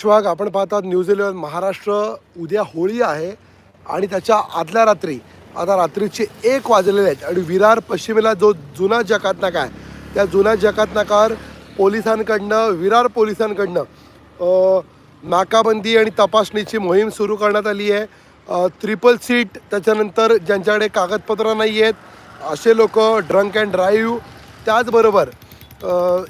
विश्वाग आपण पाहतात न्यूझीलंड महाराष्ट्र उद्या होळी आहे आणि त्याच्या आदल्या रात्री आता रात्रीचे एक वाजलेले आहेत आणि विरार पश्चिमेला जो जुना जकात नाका आहे त्या जुन्या जकात नाकावर पोलिसांकडनं विरार पोलिसांकडनं नाकाबंदी आणि तपासणीची मोहीम सुरू करण्यात आली आहे. ट्रिपल सीट त्याच्यानंतर ज्यांच्याकडे कागदपत्र नाही आहेत असे लोक ड्रंक अँड ड्राईव्ह त्याचबरोबर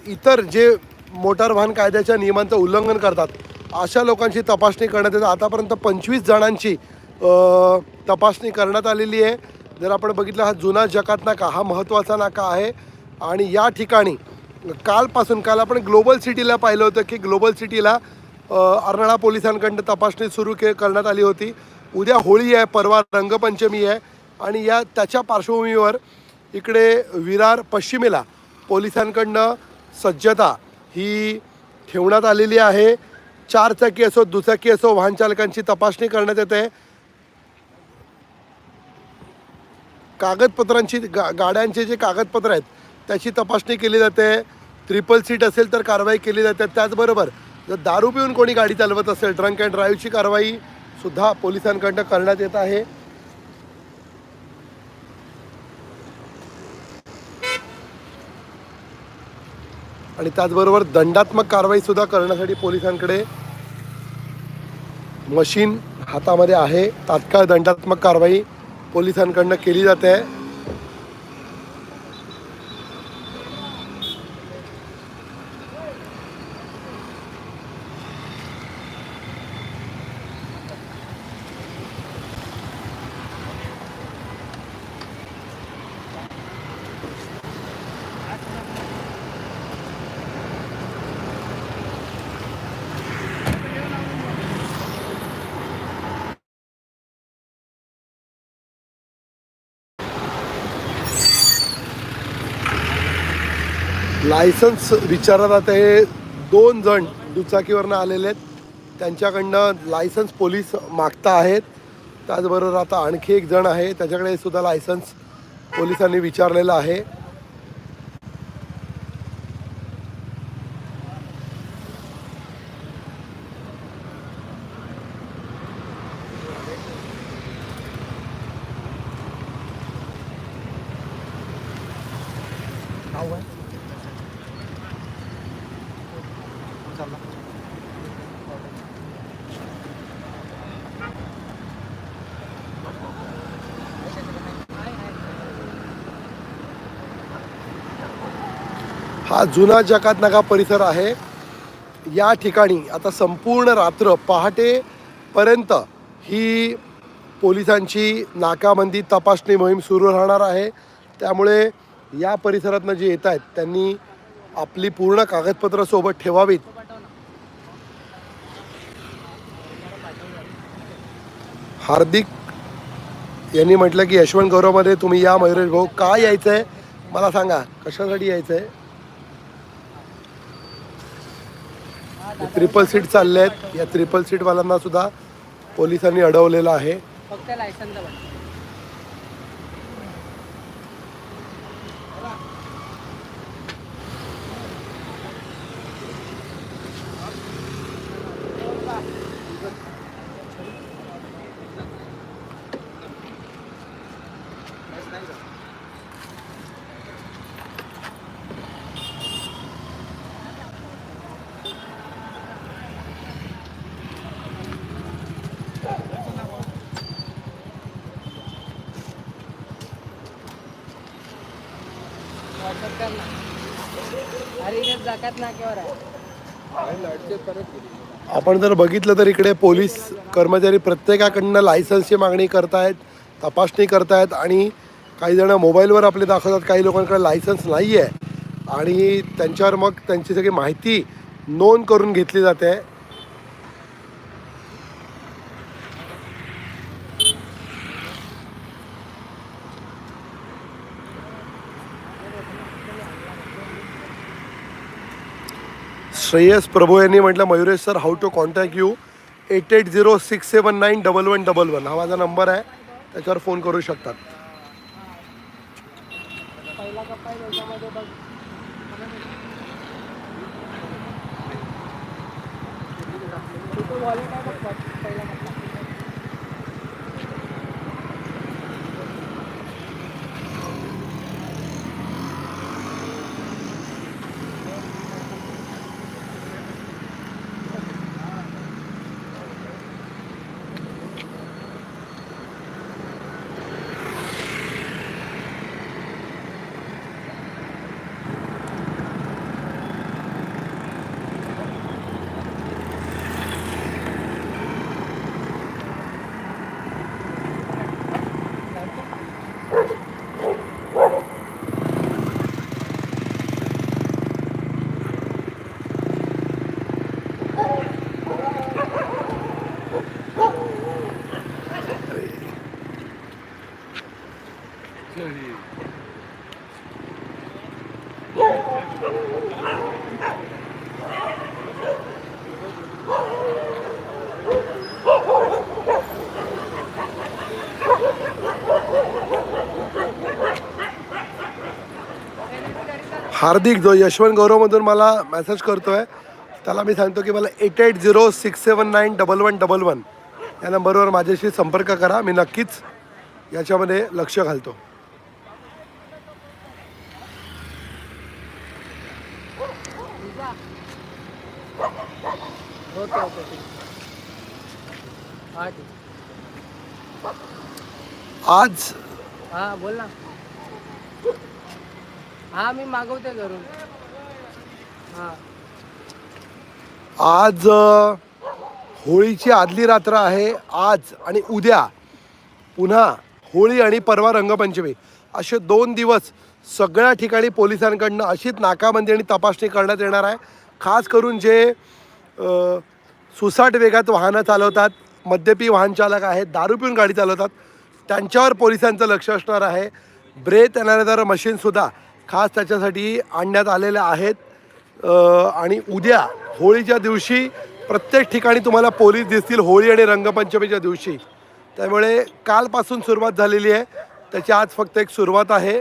इतर जे मोटार वाहन कायद्याच्या नियमांचं उल्लंघन करतात अशा लोकांची तपासणी करण्यात येते. आतापर्यंत पंचवीस जणांची तपासणी करण्यात आलेली आहे. जर आपण बघितलं हा जुना जकात नाका हा महत्त्वाचा नाका आहे. आणि या ठिकाणी कालपासून काल आपण ग्लोबल सिटीला पाहिलं होतं की ग्लोबल सिटीला अर्नाळा पोलिसांकडनं तपासणी सुरू के करण्यात आली होती. उद्या होळी आहे परवा रंगपंचमी आहे. आणि या त्याच्या पार्श्वभूमीवर इकडे विरार पश्चिमेला पोलिसांकडनं सज्जता ही ठेवण्यात आलेली आहे. चारचाकी असो दुचाकी असो वाहन चालकांची तपासणी करण्यात येते. कागदपत्रांची गा गाड्यांचे जे कागदपत्र आहेत त्याची तपासणी केली जाते. ट्रिपल सीट असेल तर कारवाई केली जाते. त्याचबरोबर जर दारू पिऊन कोणी गाडी चालवत असेल ड्रंक अँड ड्राईव्हची कारवाई सुद्धा पोलिसांकडनं करण्यात येत आहे. आणि त्याचबरोबर दंडात्मक कारवाई सुद्धा करण्यासाठी पोलिसांकडे मशीन हातामध्ये आहे. तात्काळ दंडात्मक कारवाई पोलिसांकडनं केली जाते. लायसन्स विचारत आता हे दोन जण दुचाकीवरनं आलेले आहेत. त्यांच्याकडनं लायसन्स पोलीस मागता आहेत. त्याचबरोबर आता आणखी एक जण आहे. त्याच्याकडे सुद्धा लायसन्स पोलिसांनी विचारलेलं आहे. हा जुना जकात नाका परिसर आहे. या ठिकाणी आता संपूर्ण रात्र पहाटेपर्यंत ही पोलिसांची नाकाबंदी तपासणी मोहीम सुरू राहणार आहे. त्यामुळे या परिसरातनं जे येत आहेत त्यांनी आपली पूर्ण कागदपत्र सोबत ठेवावीत. हार्दिक यांनी म्हटलं की यशवंत गौरवमध्ये तुम्ही या मयुरेश भाऊ का यायचं आहे मला सांगा कशासाठी यायचं आहे ट्रिपल सीट चालले आहेत या ट्रिपल सीटवाल्यांना सुद्धा पोलिसांनी अडवलेलं आहे. फक्त लायसन्स व्हॉट्सअप कर ना अरे इथे जाकात नाक्यावर आहे. आपण जर बघितलं तर इकडे पोलीस कर्मचारी प्रत्येकाकडनं लायसन्सची मागणी करतायत तपासणी करतायत आणि काही जण मोबाईलवर आपले दाखवतात काही लोकांकडे लायसन्स नाही आहे आणि त्यांच्यावर मग त्यांची सगळी माहिती नोंद करून घेतली जाते. श्रेयस प्रभू यांनी म्हटलं Mayuresh sir how to contact you eight eight zero six seven nine double one double one हा माझा नंबर आहे. त्याच्यावर फोन करू शकतात. पहिला हार्दिक जो यशवंत गौरवमधून मला मेसेज करतोय त्याला मी सांगतो की मला eight eight zero six seven nine double one double one या नंबरवर माझ्याशी संपर्क करा. मी नक्कीच याच्यामध्ये लक्ष घालतो. आज हा बोल ना. हा मी मागवते घरून. हा. आज अ, होळीची आदली रात्र आहे आज आणि उद्या. पुन्हा होळी आणि परवा रंगपंचमी. असे दोन दिवस सगळ्या ठिकाणी पोलिसांकडनं अशीच नाकाबंदी आणि तपासणी करण्यात येणार आहे. खास करून जे अ, सुसाट वेगात वाहनं चालवतात मद्यपी वाहन चालक आहेत दारू पिऊन गाडी चालवतात त्यांच्यावर पोलिसांचं लक्ष असणार आहे. ब्रेथ अनालिझर मशीनसुद्धा खास त्याच्यासाठी आणण्यात आलेल्या आहेत. आणि उद्या होळीच्या दिवशी प्रत्येक ठिकाणी तुम्हाला पोलीस दिसतील होळी आणि रंगपंचमीच्या दिवशी. त्यामुळे कालपासून सुरुवात झालेली आहे. त्याची आज फक्त एक सुरुवात आहे.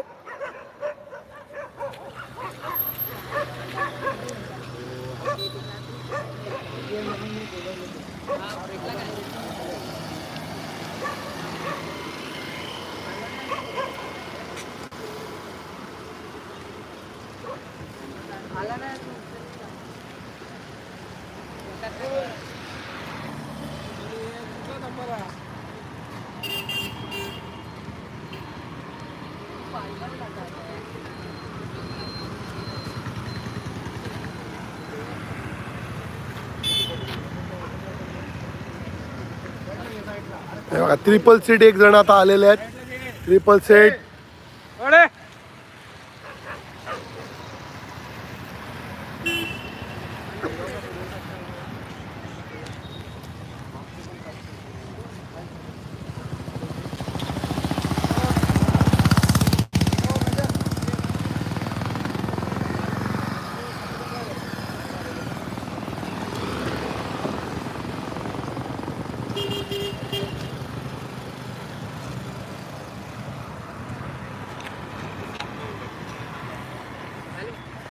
हे बघा ट्रिपल सीट एक जण आता आलेले आहेत. Triple seat